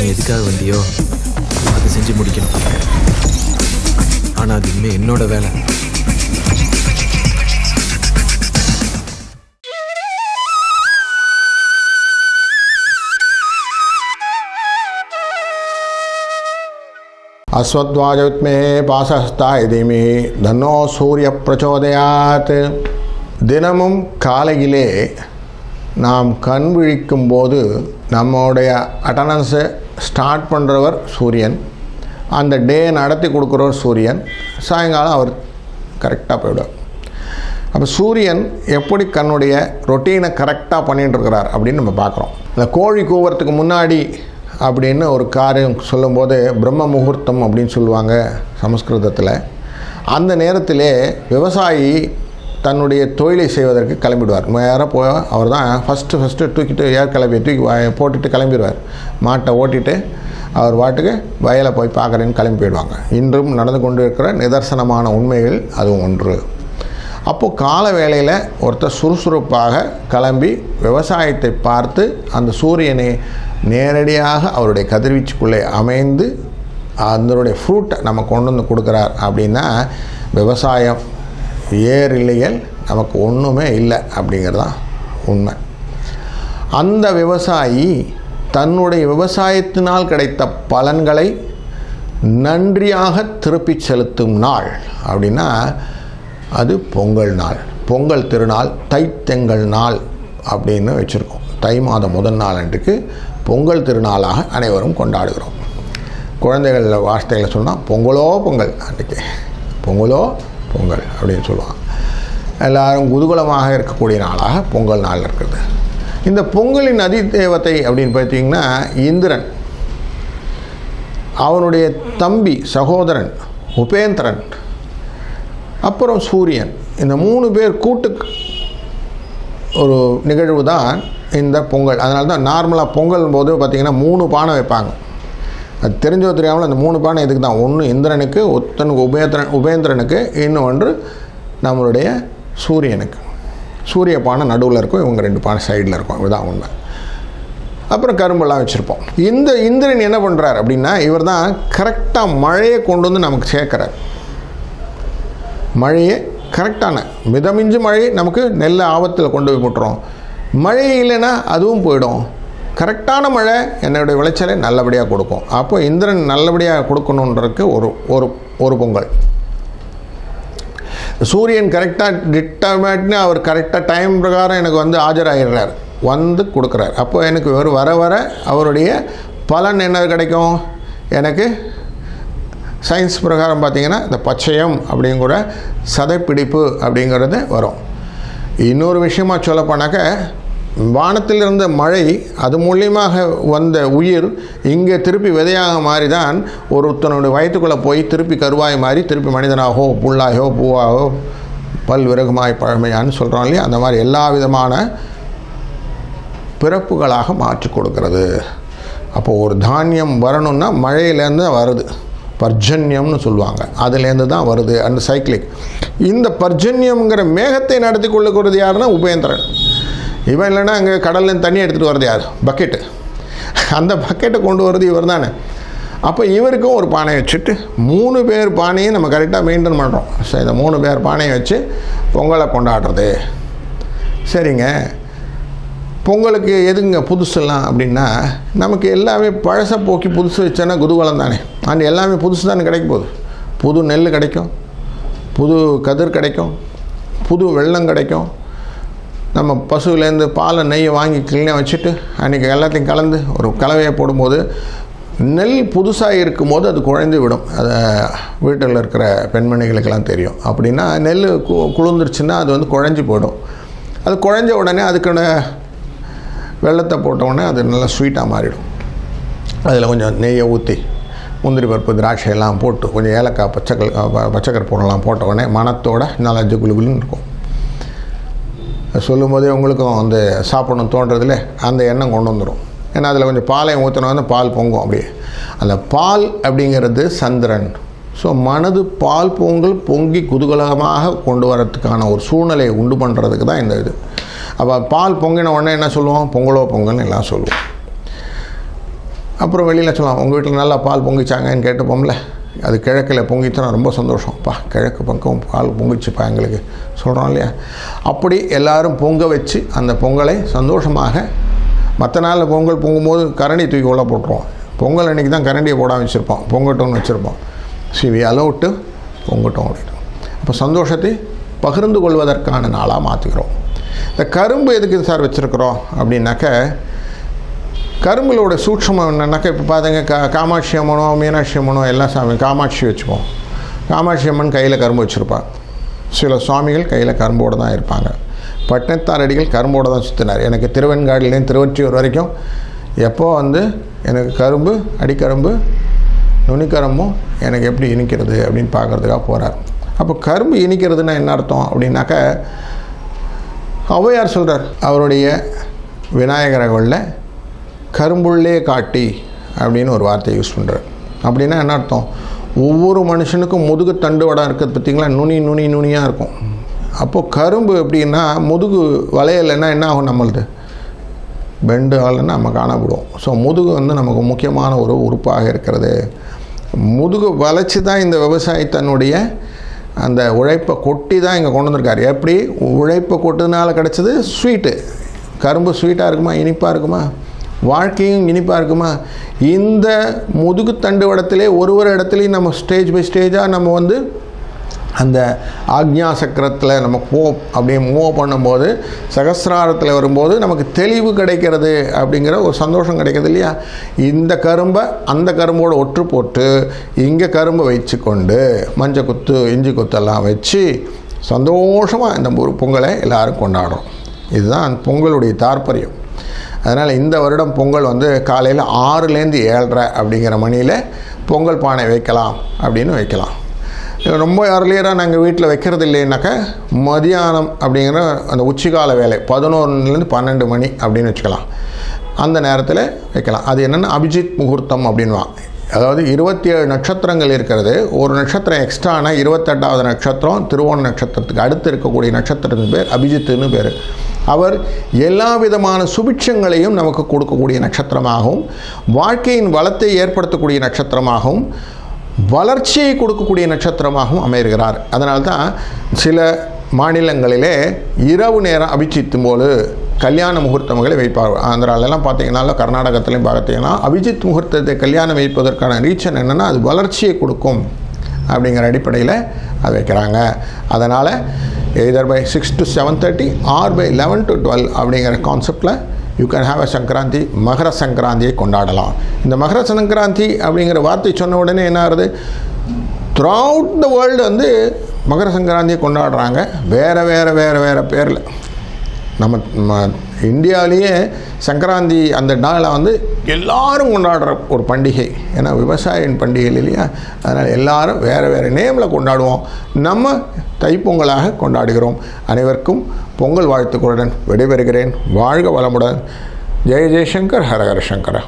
நீ எதுக்காக வந்தியோ அதை செஞ்சு முடிக்கணும். ஆனால் அது இனிமேல் என்னோட வேலை. அஸ்வத்வாஜவித்மேஹே பாசஹஸ்தாய தீமிஹி தன்னோ சூரிய பிரச்சோதயாத் தினமும் காலையிலே நாம் கண் விழிக்கும் போது நம்முடைய அட்டண்டன்ஸை ஸ்டார்ட் பண்ணுறவர் சூரியன். அந்த டே நடத்தி கொடுக்குறவர் சூரியன். சாயங்காலம் அவர் கரெக்டாக போயிடுவார். அப்போ சூரியன் எப்படி கண்ணுடைய ரொட்டீனை கரெக்டாக பண்ணிட்டுருக்கிறார் அப்படின்னு நம்ம பார்க்குறோம். இந்த கோழி கூவுறதுக்கு முன்னாடி அப்படின்னு ஒரு காரியம் சொல்லும்போது பிரம்ம முகூர்த்தம் அப்படின்னு சொல்லுவாங்க சமஸ்கிருதத்தில். அந்த நேரத்திலே விவசாயி தன்னுடைய தொழிலை செய்வதற்கு கிளம்பிடுவார். நேராக போய் அவர் தான் ஃபஸ்ட்டு ஃபஸ்ட்டு தூக்கிட்டு ஏர் கிளம்பி தூக்கி போட்டுட்டு கிளம்பிடுவார். மாட்டை ஓட்டிட்டு அவர் பாட்டுக்கு வயலை போய் பார்க்குறேன்னு கிளம்பி போயிடுவாங்க. இன்றும் நடந்து கொண்டு இருக்கிற நிதர்சனமான உண்மைகள் அதுவும் ஒன்று. அப்போது கால வேளையில் ஒருத்தர் சுறுசுறுப்பாக கிளம்பி விவசாயத்தை பார்த்து அந்த சூரியனை நேரடியாக அவருடைய கதிர்வீச்சுக்குள்ளே அமைந்து அதனுடைய ஃப்ரூட்டை நம்ம கொண்டு வந்து கொடுக்குறார் அப்படின்னா விவசாயம். ஏர் இல்லையல் நமக்கு ஒன்றுமே இல்லை அப்படிங்கிறது தான் உண்மை. அந்த விவசாயி தன்னுடைய விவசாயத்தினால் கிடைத்த பலன்களை நன்றியாக திருப்பி செலுத்தும் நாள் அப்படின்னா அது பொங்கல் நாள். பொங்கல் திருநாள் தைத்தெங்கல் நாள் அப்படின்னு வச்சுருக்கோம். தை மாதம் முதல் நாள் அன்றைக்கு பொங்கல் திருநாளாக அனைவரும் கொண்டாடுகிறோம். குழந்தைகள் வார்த்தைகளை சொன்னால் பொங்கலோ பொங்கல் அன்றைக்கு. பொங்கலோ பொங்கல் அப்படின்னு சொல்லுவாங்க. எல்லாரும் குதூகலமாக இருக்கக்கூடிய நாளாக பொங்கல் நாள் இருக்கிறது இந்த பொங்கலின் அதிதேவத்தை அப்படின்னு பார்த்தீங்கன்னா இந்திரன் அவனுடைய தம்பி சகோதரன் உபேந்திரன் அப்புறம் சூரியன். இந்த மூணு பேர் கூட்டு ஒரு நிகழ்வு தான் இந்த பொங்கல். அதனால தான் நார்மலாக பொங்கல் போது பார்த்திங்கன்னா மூணு பானை வைப்பாங்க. அது தெரிஞ்சோ தெரியாமல் அந்த மூணு பானை இதுக்கு தான்? ஒன்று இந்திரனுக்கு ஒத்தனுக்கு உபேந்திரன் உபேந்திரனுக்கு இன்னொன்று நம்மளுடைய சூரியனுக்கு. சூரிய பானை நடுவில் இருக்கும் இவங்க ரெண்டு பானை சைடில் இருக்கும். இதுதான் உண்மை. அப்புறம் கரும்பெல்லாம் வச்சுருப்போம். இந்த இந்திரன் என்ன பண்ணுறார் அப்படின்னா இவர் தான் கரெக்டாக மழையை கொண்டு வந்து நமக்கு சேர்க்குறார். மழையை கரெக்டான மிதமிஞ்சு மழை நமக்கு நெல்லை ஆபத்தில் கொண்டு போய் போட்டுரும். மழை இல்லைன்னா அதுவும் போயிடும். கரெக்டான மழை என்னுடைய விளைச்சலை நல்லபடியாக கொடுக்கும். அப்போ இந்திரன் நல்லபடியாக கொடுக்கணுன்றதுக்கு ஒரு ஒரு ஒரு பொங்கல். சூரியன் கரெக்டாக டிட்டர்மேட்னு அவர் கரெக்டாக டைம் பிரகாரம் எனக்கு வந்து ஆஜராகிடுறார் வந்து கொடுக்குறார். அப்போ எனக்கு இவர் வர வர அவருடைய பலன் என்ன கிடைக்கும்? எனக்கு சயின்ஸ் பிரகாரம் பார்த்தீங்கன்னா இந்த பச்சையம் அப்படிங்கிற சதைப்பிடிப்பு அப்படிங்கிறது வரும். இன்னொரு விஷயமாக சொல்லப்போனாக்க வானத்தில் இருந்த மழை அது மூலியமாக வந்த உயிர் இங்கே திருப்பி விதையாக மாறி தான் ஒருத்தனுடைய வயிற்றுக்குள்ளே போய் திருப்பி கருவாய் மாறி திருப்பி மனிதனாகவோ புல்லாகவோ பூவாகோ பல் விறகுமாய் பழமையான்னு சொல்கிறோம் இல்லையா? அந்த மாதிரி எல்லா விதமான பிறப்புகளாக மாற்றி கொடுக்கிறது. அப்போது ஒரு தானியம் வரணும்னா மழையிலேருந்து வருது. பர்ஜன்யம்னு சொல்லுவாங்க. அதுலேருந்து தான் வருது. அந்த சைக்கிளிக் இந்த பர்ஜன்யம்ங்கிற மேகத்தை நடத்தி கொள்ளக்கூடாது யாருன்னா உபேந்திரன். இவன் இல்லைன்னா அங்கே கடல்லேருந்து தண்ணி எடுத்துகிட்டு வர்றது யார்? பக்கெட்டு. அந்த பக்கெட்டை கொண்டு வர்றது இவர் தானே அப்போ இவருக்கும் ஒரு பானை வச்சுட்டு மூணு பேர் பானையும் நம்ம கரெக்டாக மெயின்டைன் பண்ணுறோம் ஸோ இந்த மூணு பேர் பானையை வச்சு பொங்கலை கொண்டாடுறது. சரிங்க. பொங்கலுக்கு எதுங்க புதுசுலாம் அப்படின்னா நமக்கு எல்லாமே பழசை போக்கி புதுசு வச்சோன்னா குதூகலம் தானே. அண்ட் எல்லாமே புதுசு தானே கிடைக்க போகுது. புது நெல் கிடைக்கும் புது கதிர் கிடைக்கும் புது வெள்ளம் கிடைக்கும் நம்ம பசுவிலேருந்து பாலை நெய்யை வாங்கி க்ளீனாக வச்சுட்டு அன்றைக்கி எல்லாத்தையும் கலந்து ஒரு கலவையை போடும்போது நெல் புதுசாக இருக்கும்போது அது குழந்து விடும். அதை வீட்டில் இருக்கிற பெண்மணிகளுக்கெல்லாம் தெரியும். அப்படின்னா நெல் கு குளிர்ந்துருச்சுன்னா அது வந்து குழஞ்சி போயிடும். அது குழஞ்ச உடனே அதுக்கான வெள்ளத்தை போட்ட உடனே அது நல்லா ஸ்வீட்டாக மாறிடும். அதில் கொஞ்சம் நெய்யை ஊற்றி முந்திரி பருப்பு திராட்சை எல்லாம் போட்டு கொஞ்சம் ஏலக்காய் பச்சைக்கல் பச்சைக்கற்பூரெல்லாம் போட்ட உடனே மணத்தோட நல்லா ஜுகுலுகுலுன்னு இருக்கும். சொல்லும்போதே உங்களுக்கும் வந்து சாப்பிடணும் தோன்றதில்ல அந்த எண்ணம் கொண்டு வந்துடும் ஏன்னா அதில் கொஞ்சம் பாலை ஊற்றினா வந்து பால் பொங்கும் அப்படியே. அந்த பால் அப்படிங்கிறது சந்திரன். ஸோ மனது பால் பொங்கல் பொங்கி குதூகலமாக கொண்டு வரத்துக்கான ஒரு சூழ்நிலையை உண்டு பண்ணுறதுக்கு தான் இந்த இது. அப்போ பால் பொங்கின உடனே என்ன சொல்லுவோம்? பொங்கலோ பொங்கல்னு எல்லாம் சொல்லுவோம். அப்புறம் வெளியில் சொல்லலாம் உங்கள் வீட்டில் நல்லா பால் பொங்கிச்சாங்கன்னு கேட்டுப்போம்ல? அது கிழக்கில் பொங்கிச்சுனா ரொம்ப சந்தோஷம்ப்பா கிழக்கு பக்கம் பால் பொங்கிச்சுப்பா எங்களுக்கு. சொல்கிறோம் இல்லையா? அப்படி எல்லாரும் பொங்க வச்சு அந்த பொங்கலை சந்தோஷமாக மற்ற நாளில் பொங்கல் பொங்கும்போது கரண்டி தூக்கி உள்ள போட்டுருவோம். பொங்கல் அன்றைக்கி தான் கரண்டியை போடாமல் வச்சுருப்போம். பொங்கட்டோன்னு வச்சுருப்போம் சிவி அலவுட்டு பொங்கட்டும் அப்படின்னு அப்போ சந்தோஷத்தை பகிர்ந்து கொள்வதற்கான நாளாக மாற்றிக்கிறோம் இந்த கரும்பு எதுக்கு சார் வச்சுருக்குறோம் அப்படின்னாக்க கரும்புகளோட சூட்சமம் என்னன்னாக்கா இப்போ பார்த்தீங்க கா காமாட்சி அம்மனோ மீனாட்சி அம்மனோ எல்லாம் சாமி காமாட்சி வச்சுப்போம். காமாட்சி அம்மன் கையில் கரும்பு வச்சுருப்பாள் சில சுவாமிகள் கையில் கரும்போடு தான் இருப்பாங்க. பட்டினத்தார் அடிகள் கரும்போடு தான் சுற்றினார் எனக்கு திருவெண்காடுலேருந்து திருவொற்றியூர் வரைக்கும் எப்போ வந்து எனக்கு கரும்பு அடிக்கரும்பு நுனிக்கரும்பும் எனக்கு எப்படி இனிக்கிறது அப்படின்னு பார்க்குறதுக்காக போகிறார் அப்போ கரும்பு இனிக்கிறதுனா என்ன அர்த்தம் அப்படின்னாக்க ஔவையார் சொல்கிறார் அவருடைய விநாயகரகளில் கரும்புள்ளே காட்டி அப்படின்னு ஒரு வார்த்தையை யூஸ் பண்ணுறார் அப்படின்னா என்ன அர்த்தம்? ஒவ்வொரு மனுஷனுக்கும் முதுகு தண்டுவடம் இருக்கிறது பார்த்திங்களா? நுனி நுனி நுனியாக இருக்கும். அப்போது கரும்பு எப்படின்னா முதுகு வளையலைன்னா என்ன ஆகும் நம்மளது? பெண்டு ஆளுன்னு நம்ம காணப்படுவோம் ஸோ முதுகு வந்து நமக்கு முக்கியமான ஒரு உறுப்பாக இருக்கிறது. முதுகு வளைச்சி தான் இந்த விவசாயி தன்னுடைய அந்த உழைப்பை கொட்டி தான் இங்கே கொண்டு வந்திருக்காரு. எப்படி? உழைப்பை கொட்டதுனால கிடச்சது ஸ்வீட்டு கரும்பு ஸ்வீட்டாக இருக்குமா? இனிப்பாக இருக்குமா? வாழ்க்கையும் இனிப்பாக இருக்குமா? இந்த முதுகு இடத்திலே ஒரு ஒரு இடத்துலையும் நம்ம ஸ்டேஜ் பை ஸ்டேஜாக நம்ம வந்து அந்த ஆக்ஞா சக்கரத்தில் நம்ம போ அப்படியே மூவ் பண்ணும்போது சகசிராரத்தில் வரும்போது நமக்கு தெளிவு கிடைக்கிறது அப்படிங்கிற ஒரு சந்தோஷம் கிடைக்கிறது இல்லையா? இந்த கரும்பை அந்த கரும்போடு ஒற்று போட்டு இங்கே கரும்பை வச்சு கொண்டு மஞ்சள் குத்து இஞ்சி குத்தெல்லாம் வச்சு சந்தோஷமாக இந்த ஒரு பொங்கலை எல்லாரும் கொண்டாடுறோம். இதுதான் பொங்கலுடைய தாற்பயம். அதனால் இந்த வருடம் பொங்கல் வந்து காலையில் ஆறுலேருந்து ஏழரை அப்படிங்கிற மணியில் பொங்கல் பானை வைக்கலாம் அப்படின்னு வைக்கலாம். ரொம்ப அர்லியராக நாங்கள் வீட்டில் வைக்கிறது இல்லைன்னாக்கா மதியானம் அப்படிங்கிற அந்த உச்சிகால வேலை பதினொன்றுலேருந்து பன்னெண்டு மணி அப்படின்னு வச்சுக்கலாம். அந்த நேரத்தில் வைக்கலாம். அது என்னென்னா அபிஜித் முகூர்த்தம் அப்படின்வான் அதாவது இருபத்தி ஏழு நட்சத்திரங்கள் இருக்கிறது. ஒரு நட்சத்திரம் எக்ஸ்ட்ரானா இருபத்தெட்டாவது நட்சத்திரம் திருவோண நட்சத்திரத்துக்கு அடுத்து இருக்கக்கூடிய நட்சத்திரத்தின் பேர் அபிஜித்துன்னு பேர். அவர் எல்லா விதமான சுபிட்சங்களையும் நமக்கு கொடுக்கக்கூடிய நட்சத்திரமாகவும் வாழ்க்கையின் வளத்தை ஏற்படுத்தக்கூடிய நட்சத்திரமாகவும் வளர்ச்சியை கொடுக்கக்கூடிய நட்சத்திரமாகவும் அமைகிறார். அதனால்தான் சில மாநிலங்களிலே இரவு நேரம் அபிஜித்தும் போது கல்யாண முகூர்த்தங்களை வைப்பார். ஆந்திராலெல்லாம் பார்த்தீங்கன்னா கர்நாடகத்திலையும் பார்த்தீங்கன்னா அபிஜித் முகூர்த்தத்தை கல்யாணம் வைப்பதற்கான ரீசன் என்னென்னா அது வளர்ச்சியை கொடுக்கும் அப்படிங்கிற அடிப்படையில் அது வைக்கிறாங்க. அதனால் either by six to seven thirty or by eleven to twelve அப்படிங்கிற கான்செப்டில் you can have a Sankranti Makara சங்கராந்தியை கொண்டாடலாம். இந்த மகர சங்கராந்தி அப்படிங்கிற வார்த்தை சொன்ன உடனே என்ன ஆகுது? த்ரூ அவுட் த வேர்ல்டு வந்து மகர சங்கராந்தியை கொண்டாடுறாங்க. வேறு வேறு வேறு வேறு பேரில். நம்ம இந்தியாவிலேயே சங்கராந்தி அந்த நாளை வந்து எல்லாரும் கொண்டாடுற ஒரு பண்டிகை. ஏன்னா விவசாயியின் பண்டிகைகள் இல்லையா? அதனால் எல்லாரும் வேறு வேறு நேமில் கொண்டாடுவோம். நம்ம தைப்பொங்கலாக கொண்டாடுகிறோம். அனைவருக்கும் பொங்கல் வாழ்த்துக்களுடன் விடைபெறுகிறேன். வாழ்க வளமுடன். ஜெய ஜெயசங்கர் ஹரஹர சங்கரா.